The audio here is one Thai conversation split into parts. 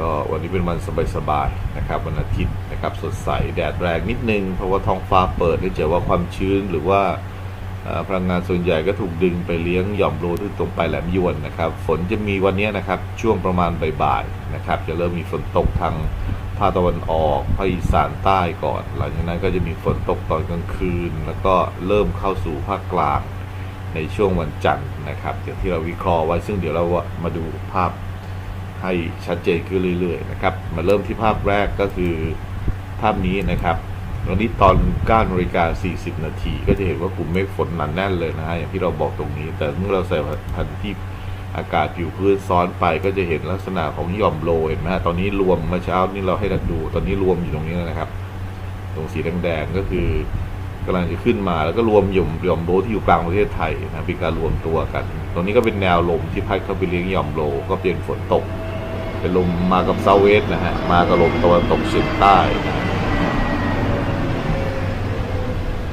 ก็วันนี้เป็นวันสบายๆนะครับวันอาทิตย์นะครับสดใสแดดแรงนิดนึง เพราะว่าท้องฟ้าเปิดเนื่องจากว่าความชื้นหรือว่าพลังงานส่วนใหญ่ก็ถูกดึงไปเลี้ยงหย่อมโลที่ตรงไปแหลมยวนนะครับ ฝนจะมีวันนี้นะครับช่วงประมาณบ่ายๆนะครับ จะเริ่มมีฝนตกทางภาคตะวันออกภาคอีสานใต้ก่อน หลังจากนั้นก็จะมีฝนตกตอนกลางคืน แล้วก็เริ่มเข้าสู่ภาคกลางในช่วงวันจันทร์นะครับอย่างที่เราวิเคราะห์ไว้ซึ่งเดี๋ยวเรามาดูภาพ ให้ชัดเจนขึ้นเรื่อยๆนะครับ มาเริ่มที่ภาพแรกก็คือภาพนี้นะครับวันนี้ตอน9นาฬิกา40 นาทีก็จะเห็นว่ากลุ่มเมฆฝนหนาแน่นเลยนะฮะอย่างที่เราบอกตรงนี้ แต่เมื่อเราใส่แผนที่อากาศผิวพื้นซ้อนไปก็จะเห็นลักษณะของหย่อมโลเห็นไหมฮะตอนนี้รวมเมื่อเช้านี่เราให้ดัดดูตอนนี้รวมอยู่ตรงนี้นะครับ ตรงสีแดงๆก็คือกำลังจะขึ้นมาแล้วก็รวมหย่อมหย่อมโลที่อยู่กลางประเทศไทยนะเป็นการรวมตัวกัน ตรงนี้ก็เป็นแนวลมที่พัดเข้าไปเลี้ยงหย่อมโลก็เป็นฝนตก เป็นลมมากับเซาเวสนะฮะ มากับลมตะวันตกเฉียงใต้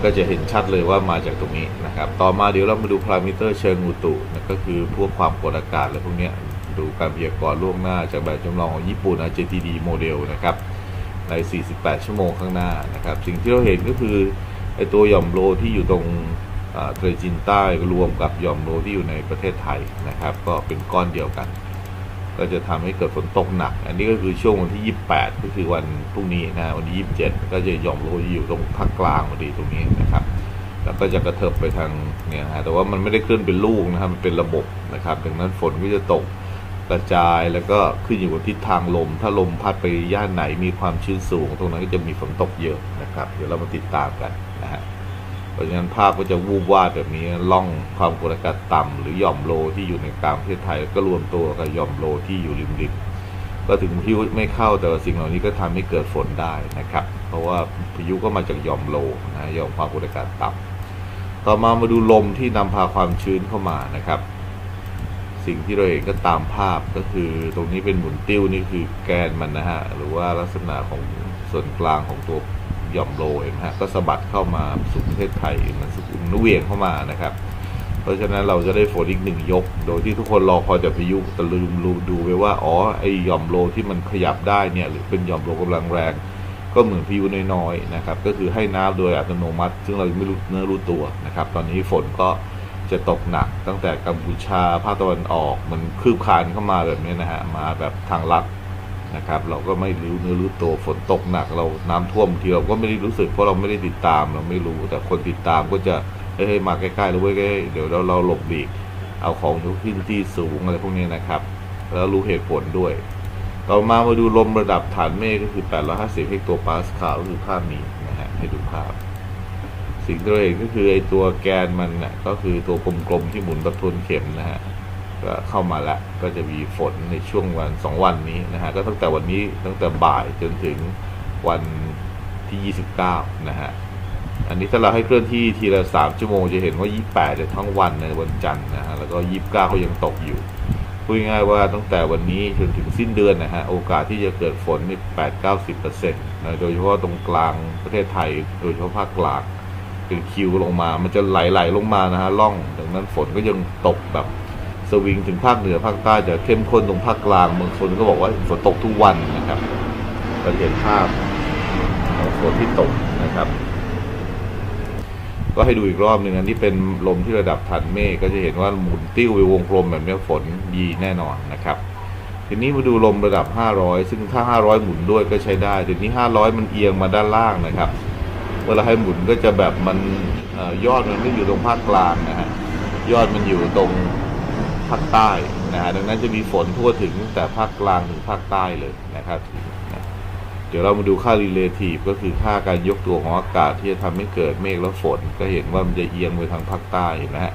ก็จะเห็นชัดเลยว่ามาจากตรงนี้นะครับ ต่อมาเดี๋ยวเรามาดูพารามิเตอร์เชิงอุตุนะก็คือพวกความกดอากาศอะไรพวกนี้ดูการพยากรณ์ล่วงหน้าจากแบบจำลองของญี่ปุ่น RJTD โมเดลนะครับใน 48 ชั่วโมงข้างหน้านะครับ สิ่งที่เราเห็นก็คือไอตัวหย่อมโลที่อยู่ตรงทะเลจีนใต้รวมกับหย่อมโลที่อยู่ในประเทศไทยนะครับ ก็เป็นก้อนเดียวกัน ก็จะทำให้เกิดฝนตกหนัก อันนี้ก็คือช่วงวันที่ 28 ก็คือวันพรุ่งนี้นะวันที่ 27 ก็จะย่อมโลอยู่ตรงภาคกลางพอดีตรงนี้นะครับ แล้วก็จะกระเถิบไปทางเนี่ยฮะแต่ว่ามันไม่ได้เคลื่อนเป็นลูกนะครับมันเป็นระบบนะครับดังนั้นฝนก็จะตกกระจายแล้วก็ขึ้นอยู่กับทิศทางลม ถ้าลมพัดไปย่านไหนมีความชื้นสูง ตรงนั้นก็จะมีฝนตกเยอะนะครับ เดี๋ยวเรามาติดตามกันนะฮะ เพราะฉะนั้นภาพก็จะวูบวาดแบบนี้ล่องความกดอากาศต่ำหรือหย่อมโลที่อยู่ในกลางประเทศไทย ก็รวมตัวกับหย่อมโลที่อยู่ริมริมก็ถึงพายุไม่เข้าแต่ว่าสิ่งเหล่านี้ก็ทำให้เกิดฝนได้นะครับ เพราะว่าพายุก็มาจากหย่อมโลนะหย่อมความกดอากาศต่ำต่อมามาดูลมที่นำพาความชื้นเข้ามานะครับ สิ่งที่เราเห็นก็ตามภาพก็คือตรงนี้เป็นหมุนติ้วนี่คือแกนมันนะฮะหรือว่าลักษณะของส่วนกลางของตัว หย่อมโลเองฮะก็สะบัดเข้ามาสู่ประเทศไทยมันสุนนุเวียงเข้ามานะครับ เพราะฉะนั้นเราจะได้ฝนอีกหนึ่งยก โดยที่ทุกคนรอคอยแต่พายุแต่ลืมรู้ดูไปว่าอ๋อไอหย่อมโลที่มันขยับได้เนี่ยหรือเป็นหย่อมโลกำลังแรง ก็เหมือนพายุน้อยๆนะครับ ก็คือให้น้ำโดยอัตโนมัติ ซึ่งเราไม่รู้เนื้อรู้ตัวนะครับ ตอนนี้ฝนก็จะตกหนักตั้งแต่กัมพูชาภาคตะวันออกมันคืบคลานเข้ามาแบบนี้นะฮะมาแบบทางลัด นะครับ เราก็ไม่รู้เนื้อรู้ตัวฝนตกหนักเราน้ำท่วมทีเราก็ไม่ได้รู้สึกเพราะเราไม่ได้ติดตามเราไม่รู้ แต่คนติดตามก็จะเฮ้ยมาใกล้ๆแล้วเว้ยใกล้เดี๋ยวเราเราหลบหลีกเอาของทุกที่ที่สูงอะไรพวกนี้นะครับ แล้วรู้เหตุผลด้วย ต่อมามาดูลมระดับฐานเมฆก็คือ 850เฮกตัวปาสคาลก็คือภาพนี้นะฮะให้ดูภาพ สิ่งที่เราเห็นก็คือไอตัวแกนมันน่ะก็คือตัวกลมๆที่หมุนแบบทวนเข็มนะฮะ ก็เข้ามาแล้วก็จะมีฝนในช่วงวันสองวันนี้นะฮะก็ตั้งแต่วันนี้ตั้งแต่บ่ายจนถึงวันที่ 29 นะฮะอันนี้ถ้าเราให้เคลื่อนที่ทีละสามชั่วโมงจะเห็นว่า 28เนี่ยทั้งวันในวันจันทร์นะฮะแล้วก็ 29เขายังตกอยู่พูดง่ายว่าตั้งแต่วันนี้จนถึงสิ้นเดือนนะฮะโอกาสที่จะเกิดฝนนี่แปดเก้าสิบเปอร์เซ็นต์นะโดยเฉพาะตรงกลางประเทศไทย โดยเฉพาะภาคกลางเป็นคิวลงมา มันจะไหลๆลงมานะฮะล่อง ดังนั้นฝนก็ยังตกแบบ วิงถึงภาคเหนือภาคใต้จะเข้มข้นตรงภาคกลางบางคนก็บอกว่าฝนตกทุกวันนะครับเราเห็นภาพของฝนที่ตกนะครับ ก็ให้ดูอีกรอบหนึ่งอันนี้เป็นลมที่ระดับฐานเมฆก็จะเห็นว่าหมุนติ้วไปวงกลมแบบนี้ฝนดีแน่นอนนะครับทีนี้มาดูลมระดับ 500 ซึ่งถ้า 500 หมุนด้วยก็ใช้ได้ทีนี้ 500 มันเอียงมาด้านล่างนะครับ เวลาให้หมุนก็จะแบบมันอยอดมันไม่อยู่ตรงภาคกลางนะฮะ ยอดมันอยู่ตรง ภาคใต้นะฮะดังนั้นจะมีฝนทั่วถึงตั้งแต่ภาคกลางถึงภาคใต้เลยนะครับ เดี๋ยวเรามาดูค่า relative ก็คือค่าการยกตัวของอากาศที่จะทำให้เกิดเมฆและฝน ก็เห็นว่ามันจะเอียงไปทางภาคใต้นะฮะ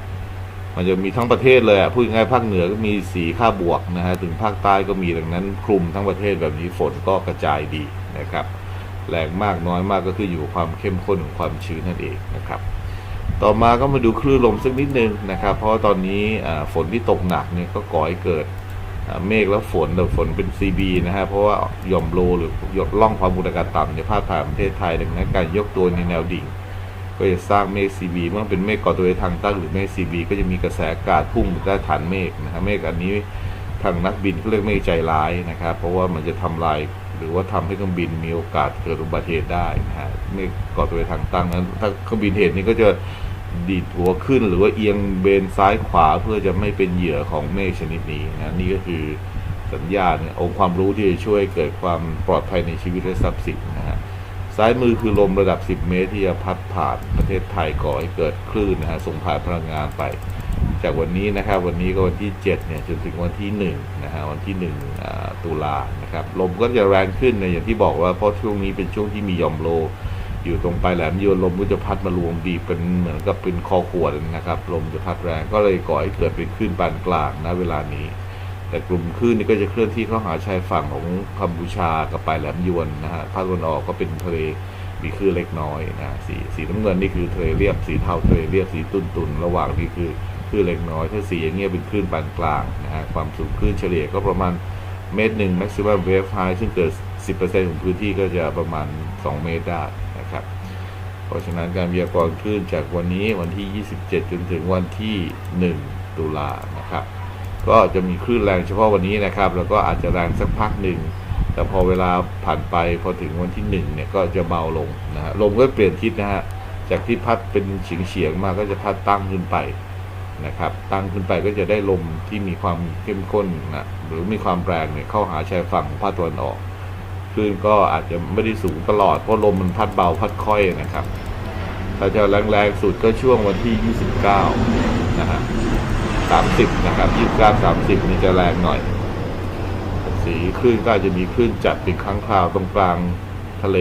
มันจะมีทั้งประเทศเลยอะพูดง่ายภาคเหนือก็มีสีค่าบวกนะฮะถึงภาคใต้ก็มีดังนั้นคลุมทั้งประเทศแบบนี้ฝนก็กระจายดีนะครับแรงมากน้อยมากก็คืออยู่ความเข้มข้นของความชื้นนั่นเองนะครับ ต่อมาก็มาดูคลื่นลมสักนิดนึงนะครับ เพราะว่าตอนนี้ฝนที่ตกหนักเนี่ยก็ก่อให้เกิดเมฆและฝนแต่ฝนเป็น CB นะฮะเพราะว่าหย่อมโลหรือหยดล่องความกดอากาศต่ำในภาคผ่านประเทศไทยดังนั้นการยกตัวในแนวดิ่ง ก็จะสร้างเมฆ CB เมื่อเป็นเมฆก่อตัวในทางตั้งหรือเมฆ CB ก็จะมีกระแสอากาศพุ่งไปใต้ฐานเมฆนะฮะเมฆอันนี้ทางนักบินเขาเรียกไม่ใจร้ายนะครับ เพราะว่ามันจะทำลายหรือว่าทำให้เครื่องบินมีโอกาสเกิดอุบัติเหตุได้นะฮะไม่ก่อตัวทางตั้งนั้นถ้าเครื่องบินเหตุนี้ก็จะ ดีดหัวขึ้นหรือว่าเอียงเบนซ้ายขวาเพื่อจะไม่เป็นเหยื่อของเมฆชนิดนี้นะนี่ก็คือสัญญาณองค์ความรู้ที่จะช่วยเกิดความปลอดภัยในชีวิตและทรัพย์สินนะฮะซ้ายมือคือลมระดับ 10 เมตรที่จะพัดผ่านประเทศไทยก่อให้เกิดคลื่นนะฮะส่งผ่านพลังงานไป จากวันนี้นะครับวันนี้ก็วันที่7เนี่ยจนถึงวันที่1นะฮะวันที่1อ่าตุลานะครับลมก็จะแรงขึ้นในอย่างที่บอกว่าเพราะช่วงนี้เป็นช่วงที่มีหย่อมโล อยู่ตรงปลายแหลมยวนลมก็จะพัดมารวมบีบเป็นเหมือนกับเป็นคอขวดนะครับ ลมจะพัดแรงก็เลยก่อให้เกิดเป็นคลื่นปานกลางณเวลานี้ แต่กลุ่มคลื่นนี่ก็จะเคลื่อนที่เข้าหาชายฝั่งของกัมพูชากับปลายแหลมยวนนะฮะภาคตะวันออกก็เป็นทะเลมีคลื่นเล็กน้อยนะสีสีน้ำเงินนี่คือทะเลเรียบสีเทาทะเลเรียบสีตุนตุนระหว่างนี้คือคลื่นเล็กน้อย ถ้าสีอย่างเงี้ยเป็นคลื่นปานกลางนะฮะความสูงคลื่นเฉลี่ยก็ประมาณเมตรหนึ่ง maximum wave high ซึ่งเกิด 10%ของพื้นที่ก็จะประมาณ 2 เมตรได้ นะครับ เพราะฉะนั้นการพยากรณ์คลื่นจากวันนี้วันที่ 27 จนถึงวันที่ 1 ตุลานะครับ ก็จะมีคลื่นแรงเฉพาะวันนี้นะครับ แล้วก็อาจจะแรงสักพักหนึ่ง แต่พอเวลาผ่านไปพอถึงวันที่ 1 เนี่ยก็จะเบาลงนะฮะลมก็เปลี่ยนทิศนะฮะจากที่พัดเป็นเฉียงเฉียงๆมาก็จะพัดตั้งขึ้นไปนะครับ ตั้งขึ้นไปก็จะได้ลมที่มีความเข้มข้นนะหรือมีความแรงเนี่ยเข้าหาชายฝั่งภาคตะวันออก ลื่นก็อาจจะไม่ได้สูงตลอด เพราะลมมันพัดเบาพัดค่อยนะครับ ถ้าจะแรงๆสุดก็ช่วงวันที่ 29 นะฮะ 30 นะครับ 29 30 นี่จะแรงหน่อย สีคลื่นก็อาจจะมีคลื่นจัดเป็นครั้งคราวตรงกลางทะเล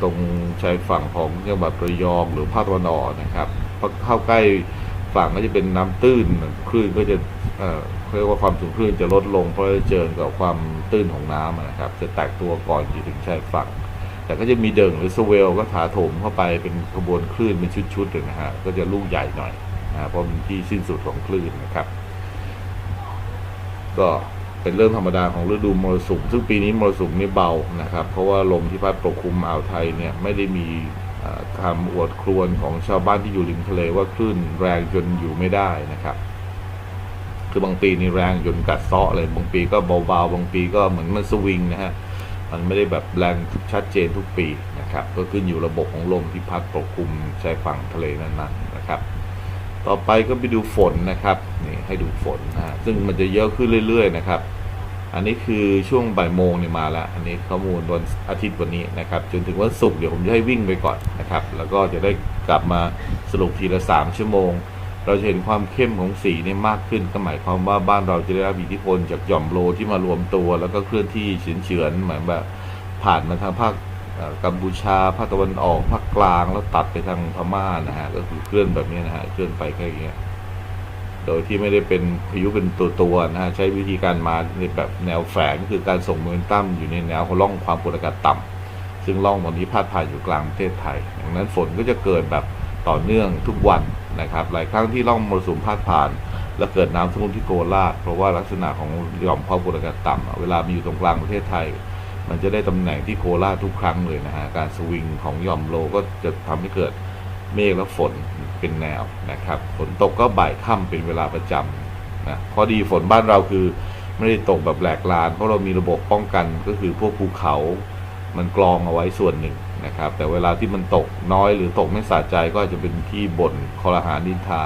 ตรงชายฝั่งของจังหวัดระยองหรือภาคตะวันออกนะครับพอเข้าใกล้ฝั่งก็จะเป็นน้ำตื้นคลื่นก็จะเรียกว่าความสูงคลื่นจะลดลงเพราะจะเจอกับความตื้นของน้ำนะครับ จะแตกตัวก่อนถึงชายฝั่ง แต่ก็จะมีเดิงหรือสเวลก็ถาโถมเข้าไปเป็นขบวนคลื่นเป็นชุดๆเลยนะฮะก็จะลูกใหญ่หน่อยนะเพราะมันที่สิ้นสุดของคลื่นนะครับ ก็เป็นเรื่องธรรมดาของฤดูมรสุมซึ่งปีนี้มรสุมนี่เบานะครับ เพราะว่าลมที่พัดปกคลุมอ่าวไทยเนี่ยไม่ได้มีคำอวดครวญของชาวบ้านที่อยู่ริมทะเลว่าคลื่นแรงจนอยู่ไม่ได้นะครับ คือบางปีนี่แรงจนกัดเซาะเลยบางปีก็เบาๆบางปีก็เหมือนมันสวิงนะฮะมันไม่ได้แบบแรงชัดเจนทุกปีนะครับก็ขึ้นอยู่ระบบของลมที่พัดปกคลุมชายฝั่งทะเลนั้นๆนะครับ ต่อไปก็ไปดูฝนนะครับนี่ให้ดูฝนนะฮะซึ่งมันจะเยอะขึ้นเรื่อย ๆ นะครับ อันนี้คือช่วงบ่ายโมงเนี่ยมาแล้วอันนี้ข้อมูลวันอาทิตย์วันนี้นะครับ จนถึงวันศุกร์เดี๋ยวผมจะให้วิ่งไปก่อนนะครับ แล้วก็จะได้กลับมาสรุปทีละสามชั่วโมง เราจะเห็นความเข้มของสีเนี่ยมากขึ้นก็หมายความว่าบ้านเราจะได้รับอิทธิพลจากหย่อมโลที่มารวมตัว แล้วก็เคลื่อนที่เฉือนๆเหมือนแบบผ่านมาทางภาคกัมพูชาภาคตะวันออกภาคกลางแล้วตัดไปทางพม่านะฮะก็คือเคลื่อนแบบนี้นะฮะเคลื่อนไปแค่อย่างเงี้ยโดยที่ไม่ได้เป็นพายุเป็นตัวตัวนะฮะใช้วิธีการมาในแบบแนวแฝงคือการส่งมเมนตัมอยู่ในแนวร่องความกดอากาศต่ำซึ่งร่องตรงนี้พาดผ่านอยู่กลางประเทศไทยดังนั้นฝนก็จะเกิดแบบต่อเนื่องทุกวัน นะครับหลายครั้งที่ร่องมรสุมพาดผ่าน แล้วเกิดน้ำท่วมที่โคราชเพราะว่าลักษณะของหย่อมความกดอากาศต่ำเวลามันอยู่ตรงกลางประเทศไทย มันจะได้ตำแหน่งที่โคราชทุกครั้งเลยนะฮะการสวิงของหย่อมโลก็จะทำให้เกิดเมฆและฝนเป็นแนวนะครับฝนตกก็บ่ายค่ำเป็นเวลาประจำนะข้อดีฝนบ้านเราคือไม่ได้ตกแบบแหลกลาน เพราะเรามีระบบป้องกันก็คือพวกภูเขา มันกรองเอาไว้ส่วนหนึ่ง นะครับ แต่เวลาที่มันตกน้อยหรือตกไม่สะใจก็อาจจะเป็นที่บ่นคอรหานินทา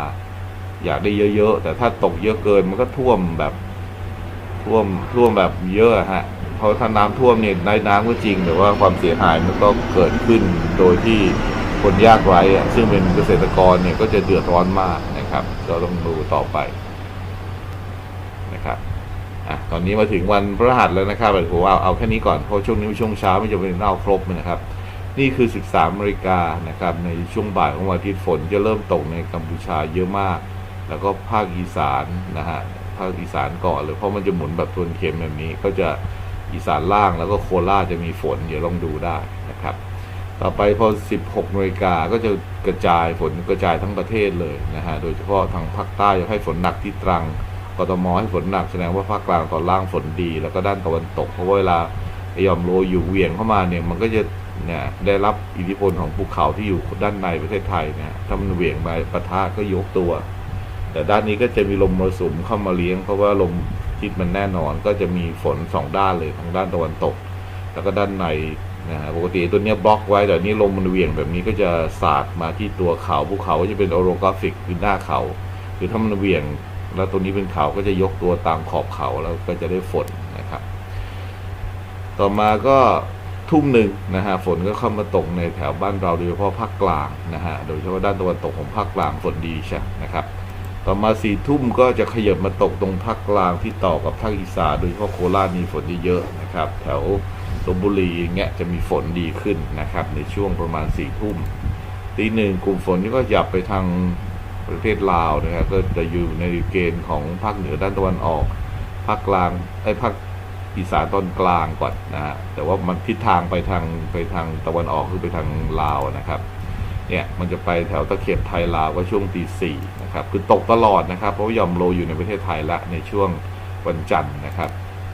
อยากได้เยอะๆ แต่ถ้าตกเยอะเกินมันก็ท่วมแบบท่วมท่วมแบบเยอะฮะเพราะถ้าน้ำท่วมเนี่ยได้น้ำก็จริง แต่ว่าความเสียหายมันก็เกิดขึ้นโดยที่คนยากไร้อะซึ่งเป็นเกษตรกรเนี่ยก็จะเดือดร้อนมากนะครับก็ต้องดูต่อไปนะครับอะตอนนี้มาถึงวันพฤหัสแล้วนะครับผมเอาเอาแค่นี้ก่อนเพราะช่วงนี้ช่วงเช้าไม่จะเป็นเล่าครบนะครับ นี่คือ 13นาฬิกานะครับ ในช่วงบ่ายของวันอาทิตย์ฝนจะเริ่มตกในกัมพูชาเยอะมาก แล้วก็ภาคอีสานนะฮะ ภาคอีสานก่อนเลย เพราะมันจะหมุนแบบทวนเข็มแบบนี้ ก็จะอีสานล่างแล้วก็โคราชจะมีฝน เดี๋ยวลองดูได้นะครับ ต่อไปพอ 16นาฬิกาก็จะกระจายฝนกระจายทั้งประเทศเลยนะฮะ โดยเฉพาะทางภาคใต้จะให้ฝนหนักที่ตรัง กทมให้ฝนหนักแสดงว่าภาคกลางตอนล่างฝนดี แล้วก็ด้านตะวันตก เพราะเวลาไอหยอมโลอยู่เวียงเข้ามาเนี่ยมันก็จะ เนี่ยได้รับอิทธิพลของภูเขาที่อยู่ด้านในประเทศไทยเนี่ยถ้ามันเหวี่ยงไปปะทะก็ยกตัว แต่ด้านนี้ก็จะมีลมมรสุมเข้ามาเลี้ยง เพราะว่าลมทิศมันแน่นอนก็จะมีฝนสองด้านเลยทั้งด้านตะวันตก แล้วก็ด้านในนะฮะปกติตัวเนี้ยบล็อกไว้แต่นี่ลมมันเหวี่ยงแบบนี้ก็จะสาดมาที่ตัวเขาภูเขาก็จะเป็นโอโรกราฟิกคือหน้าเขาคือถ้ามันเหวี่ยง แล้วตัวนี้เป็นเขาก็จะยกตัวตามขอบเขาแล้วก็จะได้ฝนนะครับ ต่อมาก็ ทุ่มหนึ่งนะฮะฝนก็เข้ามาตกในแถวบ้านเราโดยเฉพาะภาคกลางนะฮะโดยเฉพาะด้านตะวันตกของภาคกลางฝนดีใช่นะครับ ต่อมาสี่ทุ่มก็จะขยับมาตกตรงภาคกลางที่ต่อกับภาคอีสานโดยเฉพาะโคราชมีฝนเยอะๆนะครับ แถวลบบุรีอย่างเงี้ยจะมีฝนดีขึ้นนะครับ ในช่วงประมาณสี่ทุ่มตีหนึ่งกลุ่มฝนนี่ก็หยับไปทางประเทศลาวนะครับก็จะอยู่ในเกณฑ์ของภาคเหนือด้านตะวันออก ภาคกลางไอ้ภาค อีสานตอนกลางก่อนนะฮะแต่ว่ามันทิศทางไปทางไปทางตะวันออกคือไปทางลาวนะครับเนี่ยมันจะไปแถวตะเข็บไทยลาวก็ช่วงตีสี่นะครับคือตกตลอดนะครับ เพราะว่ายอมโลอยู่ในประเทศไทยละในช่วงวันจันทร์นะครับ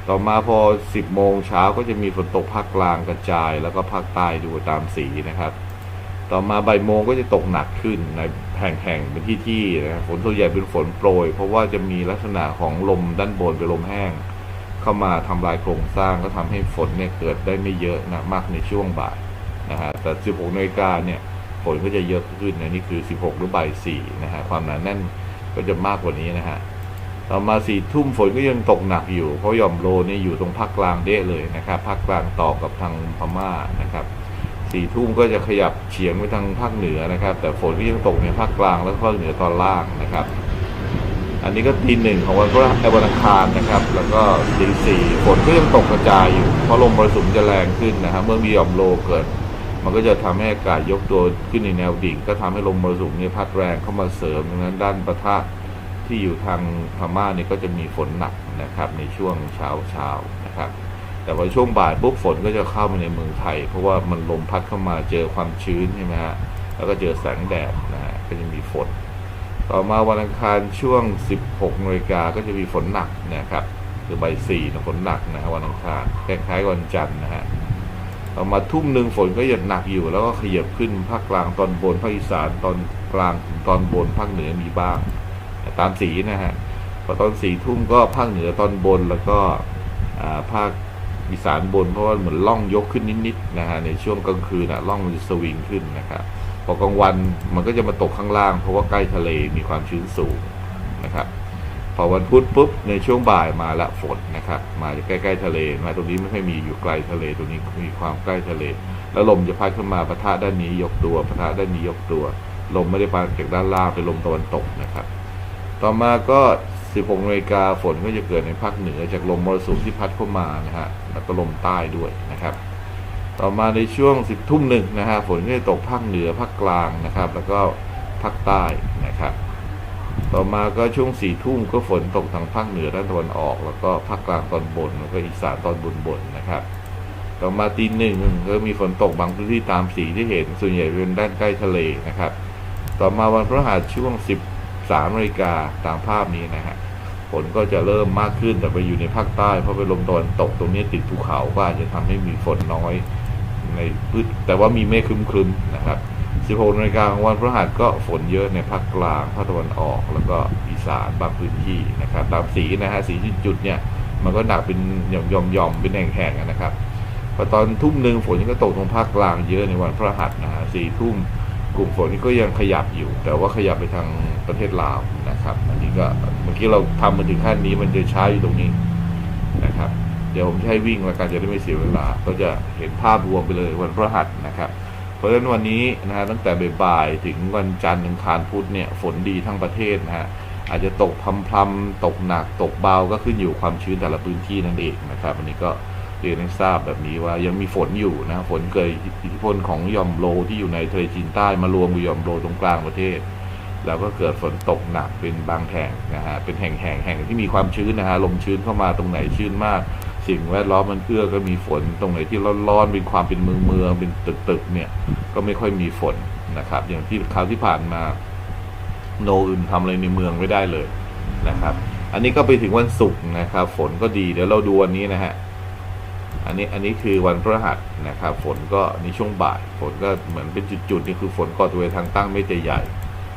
ต่อมาพอ 10 โมงเช้าก็จะมีฝนตกภาคกลางกระจาย แล้วก็ภาคใต้ดูตามสีนะครับ ต่อมาบ่ายโมงก็จะตกหนักขึ้นในแห่งๆเป็นที่ที่นะครับฝนส่วนใหญ่เป็นฝนโปรย เพราะว่าจะมีลักษณะของลมด้านบนเป็นลมแห้ง เข้ามาทำลายโครงสร้างก็ทำให้ฝนเนี่ยเกิดได้ไม่เยอะนะมากในช่วงบ่ายนะฮะแต่ 16นาฬิกาเนี่ยฝนก็จะเยอะขึ้นนะนี่คือ 16 หรือบ่าย4นะฮะความหนาแน่นก็จะมากกว่านี้นะฮะต่อมาสี่ทุ่มฝนก็ยังตกหนักอยู่ เพราะย่อมโลนี่อยู่ตรงภาคกลางเด้เลยนะครับภาคกลางต่อกับทางพม่านะครับสี่ทุ่มก็จะขยับเฉียงไปทางภาคเหนือนะครับ แต่ฝนก็ยังตกในภาคกลางและภาคเหนือตอนล่างนะครับ อันนี้ก็ตีหนึ่งของวันพฤหัสวันอังคารนะครับ แล้วก็ตีสี่ฝนก็ยังตกกระจายอยู่ เพราะลมมรสุมจะแรงขึ้นนะครับเมื่อมีหย่อมโลเกิด มันก็จะทำให้อากาศยกตัวขึ้นในแนวดิ่ง ก็ทำให้ลมมรสุมเนี่ยพัดแรงเข้ามาเสริมดังนั้นด้านประทะที่อยู่ทางพม่าเนี่ยก็จะมีฝนหนักนะครับในช่วงเช้าเช้านะครับ แต่พอช่วงบ่ายปุ๊บฝนก็จะเข้ามาในเมืองไทย เพราะว่ามันลมพัดเข้ามาเจอความชื้นใช่ไหมฮะแล้วก็เจอแสงแดดนะฮะก็จะมีฝน ต่อมาวันอังคารช่วง 16นาฬิกาก็จะมีฝนหนักนะครับคือใบสี่นะฝนหนักนะวันอังคารคล้ายๆวันจันทร์นะฮะต่อมาทุ่มหนึ่งฝนก็ยังหนักอยู่แล้วก็ขยับขึ้นภาคกลางตอนบนภาคอีสานตอนกลางถึงตอนบนภาคเหนือมีบ้าง ตามสีนะฮะพอตอนสี่ทุ่มก็ภาคเหนือตอนบนแล้วก็อ่าภาคอีสานบนเพราะว่าเหมือนล่องยกขึ้นนิดๆนะฮะในช่วงกลางคืนนะล่องมันจะสวิงขึ้นนะครับ พอกลางวันมันก็จะมาตกข้างล่าง เพราะว่าใกล้ทะเลมีความชื้นสูงนะครับ พอวันพุธปุ๊บในช่วงบ่ายมาละฝนนะครับ มาจากใกล้ๆทะเลมาตรงนี้ไม่ค่อยมีอยู่ไกลทะเลตรงนี้มีความใกล้ทะเล แล้วลมจะพัดขึ้นมาปะทะด้านนี้ยกตัวปะทะด้านนี้ยกตัว ลมไม่ได้พัดจากด้านล่างเป็นลมตะวันตกนะครับ ต่อมาก็ 16นาฬิกาฝนก็จะเกิดในภาคเหนือจากลมมรสุมที่พัดเข้ามานะฮะแล้วก็ลมใต้ด้วยนะครับ ต่อมาในช่วง 10 ทุ่มหนึ่งนะฮะฝนก็จะตกภาคเหนือภาคกลางนะครับ แล้วก็ภาคใต้นะครับ ต่อมาก็ช่วงสี่ทุ่มก็ฝนตกทางภาคเหนือด้านตะวันออก แล้วก็ภาคกลางตอนบนแล้วก็อีสานตอนบนบนนะครับ ต่อมาตีหนึ่งก็มีฝนตกบางพื้นที่ตามสีที่เห็นส่วนใหญ่เป็นด้านใกล้ทะเลนะครับ ต่อมาวันพฤหัสช่วง 13นาฬิกาตามภาพนี้นะฮะฝนก็จะเริ่มมากขึ้นแต่ไปอยู่ในภาคใต้เพราะเป็นลมตะวันตกตรงนี้ติดภูเขาก็อาจจะทำให้มีฝนน้อย ในพื้นแต่ว่ามีเมฆครึ้มๆนะครับ 16นาฬิกาของวันพฤหัสก็ฝนเยอะในภาคกลางภาคตะวันออก แล้วก็อีสานบางพื้นที่นะครับตามสีนะฮะสีจุดเนี่ยมันก็หนักเป็นหย่อมๆเป็นแห่งๆนะครับพอตอนทุ่มหนึ่งฝนก็ตกตรงภาคกลางเยอะในวันพฤหัสนะฮะสี่ทุ่มกลุ่มฝนนี่ก็ยังขยับอยู่ แต่ว่าขยับไปทางประเทศลาวนะครับ อันนี้ก็เมื่อกี้เราทำมาถึงขั้นนี้มันจะช้าอยู่ตรงนี้นะครับ เดี๋ยวผมจะให้วิ่งแล้วกันจะได้ไม่เสียเวลา ก็จะเห็นภาพรวมไปเลยวันพฤหัสนะครับ เพราะฉะนั้นวันนี้นะฮะตั้งแต่บ่ายถึงวันจันทร์ถึงคารพุธเนี่ยฝนดีทั้งประเทศนะฮะอาจจะตกพรำๆตกหนักตกเบาก็ขึ้นอยู่ความชื้นแต่ละพื้นที่นั่นเองนะครับอันนี้ก็เรียนให้ทราบแบบนี้ว่ายังมีฝนอยู่นะฝนเกิดอิทธิพลของยอมโลที่อยู่ในทะเลจีนใต้มารวมกับยอมโลตรงกลางประเทศ แล้วก็เกิดฝนตกหนักเป็นบางแห่งนะฮะเป็นแห่งแห่งแห่งที่มีความชื้นนะฮะลมชื้นเข้ามาตรงไหนชื้นมาก สิ่งแวดล้อมมันเอื้อก็มีฝน ตรงไหนที่ร้อนๆเป็นความเป็นเมืองเมืองเป็นตึกๆเนี่ยก็ไม่ค่อยมีฝนนะครับ อย่างที่คราวที่ผ่านมาโนอื่นทำอะไรในเมืองไม่ได้เลยนะครับ อันนี้ก็ไปถึงวันศุกร์นะครับ ฝนก็ดีเดี๋ยวเราดูวันนี้นะฮะอันนี้อันนี้คือวันพฤหัสนะครับ ฝนก็ในช่วงบ่าย ฝนก็เหมือนเป็นจุดๆนี่คือฝนก่อตัวทางตั้งไม่จะใหญ่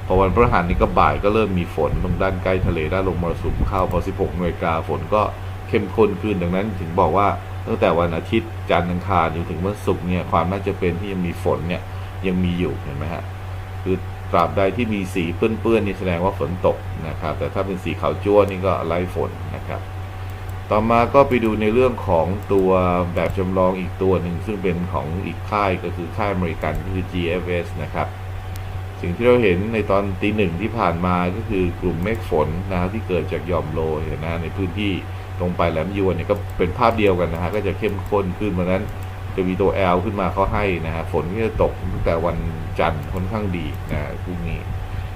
พอวันพฤหัสนี้ก็บ่ายก็เริ่มมีฝนตรงด้านใกล้ทะเลด้านลมมรสุมเข้าพอ 16นาฬิกาฝนก็ เข้มข้นขึ้นดังนั้นถึงบอกว่าตั้งแต่วันอาทิตย์จันทร์อังคารจนถึงวันศุกร์เนี่ยความน่าจะเป็นที่ยังมีฝนเนี่ยยังมีอยู่เห็นไหมฮะคือตราบใดที่มีสีเปื้อนๆนี่แสดงว่าฝนตกนะครับ แต่ถ้าเป็นสีขาวจ้วนี่ก็ไล่ฝนนะครับ ต่อมาก็ไปดูในเรื่องของตัวแบบจำลองอีกตัวหนึ่งซึ่งเป็นของอีกค่ายก็คือค่ายอเมริกันคือ GFS นะครับสิ่งที่เราเห็นในตอนตีหนึ่งที่ผ่านมาก็คือกลุ่มเมฆฝนนะที่เกิดจากหย่อมโลเห็นนะในพื้นที่ ตรงไปแหลมยวนเนี่ยก็เป็นภาพเดียวกันนะฮะก็จะเข้มข้นขึ้นเพราะนั้นจะมีตัว L ขึ้นมาเขาให้นะฮะฝนก็จะตกตั้งแต่วันจันทร์ค่อนข้างดีนะพรุ่งนี้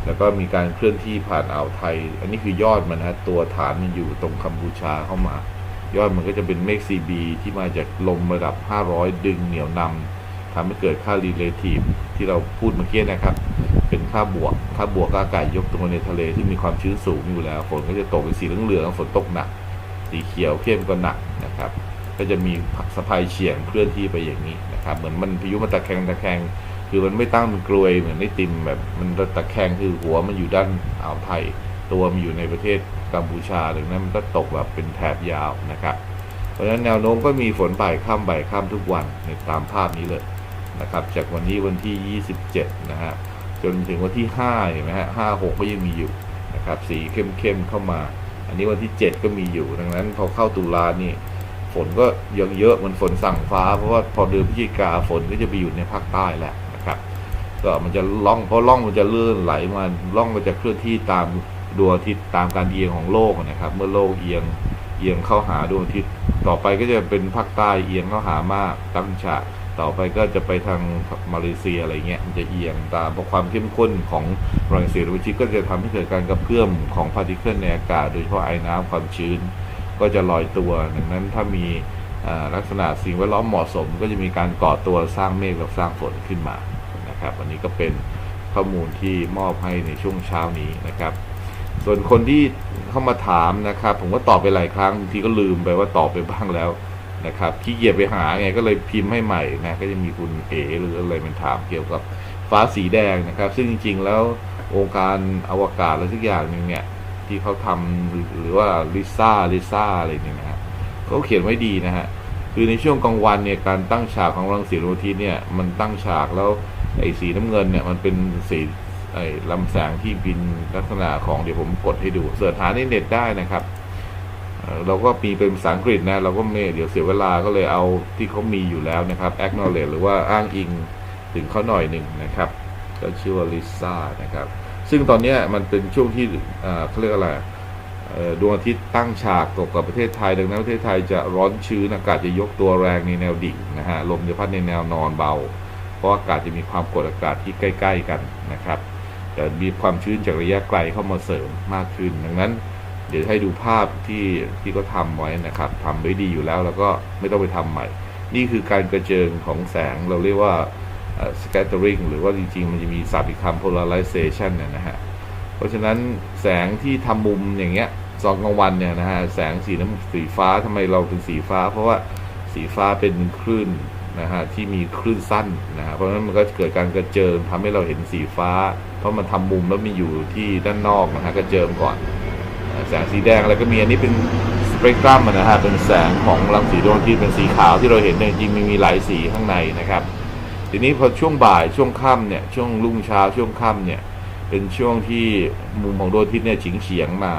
แล้วก็มีการเคลื่อนที่ผ่านอ่าวไทย อันนี้คือยอดมันนะฮะตัวฐานมันอยู่ตรงกัมพูชาเข้ามา ยอดมันก็จะเป็นเมฆ CB ที่มาจากลมระดับ 500 ดึงเหนี่ยวนำทำให้เกิดค่า relative ที่เราพูดเมื่อกี้นะครับ เป็นค่าบวก ค่าบวกก็อากาศยกตัวในทะเลที่มีความชื้นสูงอยู่แล้ว ฝนก็จะตกเป็นสีเหลืองๆฝนตกหนัก สีเขียวเข้มก็หนักนะครับ ก็จะมีสะพายเฉียงเคลื่อนที่ไปอย่างนี้นะครับ เหมือนมันพายุมันตะแคงตะแคงคือมันไม่ตั้งเป็นกลวยเหมือนไอติมแบบมันตะแคงคือหัวมันอยู่ด้านอ่าวไทย ตัวมันอยู่ในประเทศกัมพูชาดังนั้นมันก็ตกแบบเป็นแถบยาวนะครับ เพราะฉะนั้นแนวโน้มก็มีฝนบ่ายค่ำบ่ายค่ำทุกวันในตามภาพนี้เลยนะครับ จากวันนี้วันที่ 27 นะฮะจนถึงวันที่5เห็นไหมฮะ5 6ก็ยังมีอยู่นะครับ สีเข้มๆเข้ามา อันนี้วันที่ 7 ก็มีอยู่ดังนั้น พอเข้าตุลานี่ฝนก็ยังเยอะเหมันฝนสั่งฟ้า เพราะว่าพอเดือนพฤศจิกาฝนก็จะไปอยู่ในภาคใต้แหละนะครับ ก็มันจะล่องเพราะล่องมันจะเลื่อนไหลมาล่องมันจะเคลื่อนที่ตามดวงอาทิตย์ตามการเอียงของโลกนะครับ เมื่อโลกเอียงเอียงเข้าหาดวงอาทิตย์ต่อไปก็จะเป็นภาคใต้เอียงเข้าหามากตั้งฉาก ต่อไปก็จะไปทางมาเลเซียอะไรเงี้ยมันจะเอียงตามเพราะความเข้มข้นของรังสีวิชิตก็จะทำให้เกิดการกระเพื่อมของพาร์ติเคิลในอากาศ โดยเฉพาะไอ้น้ำความชื้น ก็จะลอยตัวดังนั้นถ้ามีลักษณะสิ่งแวดล้อมเหมาะสม ก็จะมีการก่อตัวสร้างเมฆกับสร้างฝนขึ้นมานะครับอันนี้ก็เป็นข้อมูลที่มอบให้ในช่วงเช้านี้นะครับ ส่วนคนที่เข้ามาถามนะครับ ผมก็ตอบไปหลายครั้งบางทีก็ลืมไปว่าตอบไปบ้างแล้ว นะครับขี้เกียจไปหาไงก็เลยพิมพ์ให้ใหม่นะก็จะมีคุณเอหรืออะไรมันถามเกี่ยวกับฟ้าสีแดงนะครับ ซึ่งจริง ๆ แล้วองค์การอวกาศอะไรสักอย่างหนึ่งเนี่ยที่เขาทำหรือหรือว่าลิซ่าลิซ่าอะไรเนี่ยนะฮะเขาเขียนไว้ดีนะฮะคือในช่วงกลางวันเนี่ยการตั้งฉากของรังสีดวงอาทิตย์เนี่ยมันตั้งฉากแล้วไอ้สีน้ำเงินเนี่ยมันเป็นสีไอ้ลำแสงที่บินลักษณะของเดี๋ยวผมกดให้ดูเสิร์ชหาในเน็ตได้นะครับ เราก็มีเป็นภาษาอังกฤษนะเราก็ไม่เดี๋ยวเสียเวลาก็เลยเอาที่เขามีอยู่แล้วนะครับ acknowledge หรือว่าอ้างอิงถึงเขาหน่อยหนึ่งนะครับก็ชื่อว่าลิซ่านะครับ ซึ่งตอนนี้มันเป็นช่วงที่อ่าเขาเรียกอะไรดวงอาทิตย์ตั้งฉากตกกับประเทศไทย ดังนั้นประเทศไทยจะร้อนชื้นอากาศจะยกตัวแรงในแนวดิ่งนะฮะลมจะพัดในแนวนอนเบา เพราะอากาศจะมีความกดอากาศที่ใกล้ ๆ กันนะครับแต่มีความชื้นจากระยะไกลเข้ามาเสริมมากขึ้น ดังนั้น เดี๋ยวให้ดูภาพที่ที่เขาทำไว้นะครับทำไว้ดีอยู่แล้วแล้วก็ไม่ต้องไปทำใหม่ นี่คือการกระเจิงของแสงเราเรียกว่า scattering หรือว่าจริงๆ มันจะมีศัพท์อีกคำ polarization เนี่ยนะฮะ เพราะฉะนั้นแสงที่ทำมุมอย่างเงี้ยตอนกลางวันเนี่ยนะฮะ แสงสีน้ำสีฟ้าทำไมเราเป็นสีฟ้า เพราะว่าสีฟ้าเป็นคลื่นนะฮะที่มีคลื่นสั้นนะฮะ เพราะฉะนั้นมันก็เกิดการกระเจิงทำให้เราเห็นสีฟ้า เพราะมันทำมุมแล้วมีอยู่ที่ด้านนอกนะฮะกระเจิงก่อน แสงสีแดงอะไรก็มีอันนี้เป็นสเปกตรัมนะฮะเป็นแสงของรังสีดวงอาทิตย์เป็นสีขาวที่เราเห็นเนี่ยจริงมีมีหลายสีข้างในนะครับ ทีนี้พอช่วงบ่ายช่วงค่ำเนี่ยช่วงรุ่งเช้าช่วงค่ำเนี่ยเป็นช่วงที่มุมของดวงอาทิตย์เนี่ยฉิงเฉียงมา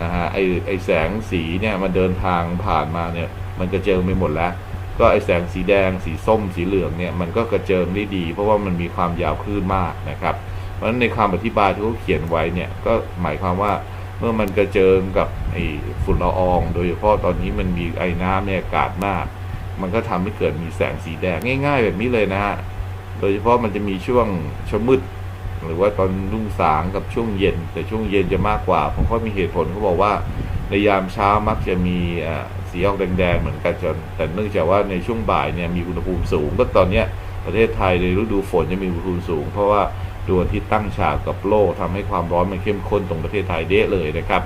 นะฮะไอไอแสงสีเนี่ยมันเดินทางผ่านมาเนี่ยมันกระเจิงไปหมดแล้ว ก็ไอแสงสีแดงสีส้มสีเหลืองเนี่ยมันก็กระเจิงได้ดี เพราะว่ามันมีความยาวคลื่นมากนะครับ เพราะฉะนั้นในคำอธิบายที่เขาเขียนไว้เนี่ยก็หมายความว่า มื่อมันกระเจิงกับไอ้ฝุ่นละออง โดยเฉพาะตอนนี้มันมีไอ้น้ำในอากาศมาก มันก็ทำให้เกิดมีแสงสีแดงง่าย ๆ แบบนี้เลยนะฮะโดยเฉพาะมันจะมีช่วงชมืดหรือว่าตอนรุ่งสางกับช่วงเย็น แต่ช่วงเย็นจะมากกว่าผมก็มีเหตุผลเขาบอกว่าในยามเช้ามักจะมีอ่าสีออกแดงๆเหมือนกันจนแต่เนื่องจากว่าในช่วงบ่ายเนี่ยมีอุณหภูมิสูง ก็ตอนเนี้ยประเทศไทยในฤดูฝนจะมีอุณหภูมิสูง เพราะว่า ดวงทิตย์ตั้งฉากกับโลกทำให้ความร้อนมันเข้มข้นตรงประเทศไทยเด้เลยนะครับ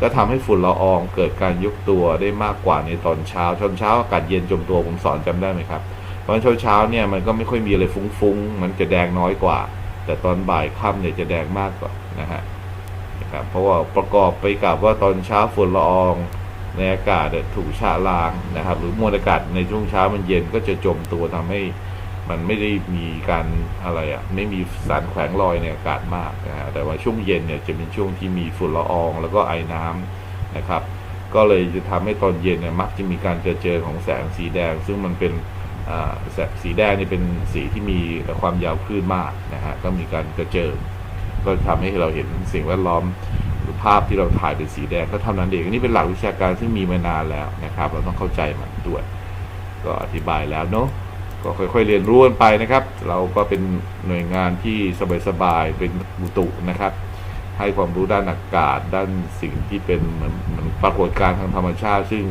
ก็ทำให้ฝุ่นละอองเกิดการยกตัวได้มากกว่าในตอนเช้าตอนเช้าอากาศเย็นจมตัวผมสอนจำได้ไหมครับตอนเช้าเช้าเนี่ยมันก็ไม่ค่อยมีอะไรฟุ้งๆ มันจะแดงน้อยกว่า แต่ตอนบ่ายค่ำเนี่ยจะแดงมากกว่านะฮะนะครับเพราะว่าประกอบไปกับว่าตอนเช้าฝุ่นละอองในอากาศถูกชะล้างนะครับ หรือมวลอากาศในช่วงเช้ามันเย็นก็จะจมตัวทำให้ มันไม่ได้มีการอะไรอะ่ะไม่มีสารแขวงลอยในอากาศมากนะฮะแต่ว่าช่วงเย็นเนี่ยจะเป็นช่วงที่มีฝุ่นละออง แล้วก็ไอน้ำนะครับ ก็เลยจะทำให้ตอนเย็นเนี่ยมักจะมีการเจอเจอของแสงสีแดง ซึ่งมันเป็นแสงสีแดงนี่เป็นสีที่มีความยาวคลื่นมากนะฮะก็มีการกระเจิงก็ทำให้เราเห็นสิ่งแวดล้อมหรือภาพที่เราถ่ายเป็นสีแดงก็เท่านั้นเองนี่เป็นหลักวิชาการซึ่งมีมานานแล้วนะครับ เราต้องเข้าใจมันด้วย ก็อธิบายแล้วเนาะ ก็ค่อยๆเรียนรู้กันไปนะครับ เราก็เป็นหน่วยงานที่สบายๆเป็นมุตุนะครับ ให้ความรู้ด้านอากาศด้านสิ่งที่เป็นเหมือนเหมือนปรากฏการณ์ทางธรรมชาติ ซึ่ง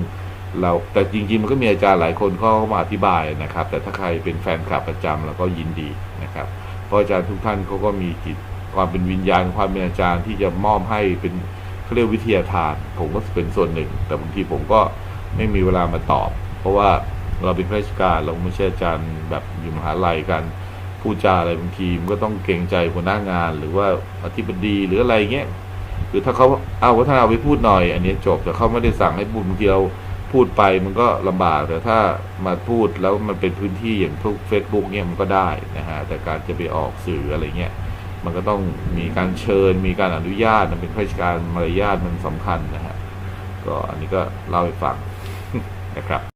เราแต่จริงๆมันก็มีอาจารย์หลายคนเขาก็มาอธิบายนะครับ แต่ถ้าใครเป็นแฟนคลับประจำเราก็ยินดีนะครับ เพราะอาจารย์ทุกท่านเขาก็มีจิตความเป็นวิญญาณความเป็นอาจารย์ที่จะมอบให้เป็นเขาเรียกวิทยาทาน ผมก็เป็นส่วนหนึ่ง แต่บางทีผมก็ไม่มีเวลามาตอบ เพราะว่า เราเป็นข้าราชการเราไม่ใช่อาจารย์แบบอยู่มหาลัยกันพูดจาอะไรบางทีมันก็ต้องเกรงใจหัวหน้างาน หรือว่าอธิบดีหรืออะไรเงี้ยคือถ้าเขาเอาวัฒนาเอาไปพูดหน่อย อันนี้จบแต่เขาไม่ได้สั่งให้พูดบางทีเราพูดไปมันก็ลำบากแต่ถ้ามาพูดแล้วมันเป็นพื้นที่อย่างทุก Facebook เนี่ยมันก็ได้นะฮะแต่การจะไปออกสื่ออะไรเงี้ยมันก็ต้องมีการเชิญ มีการอนุญาตมันเป็นข้าราชการมารยาทมันสำคัญนะฮะก็อันนี้ก็เล่าให้ฟังนะครับ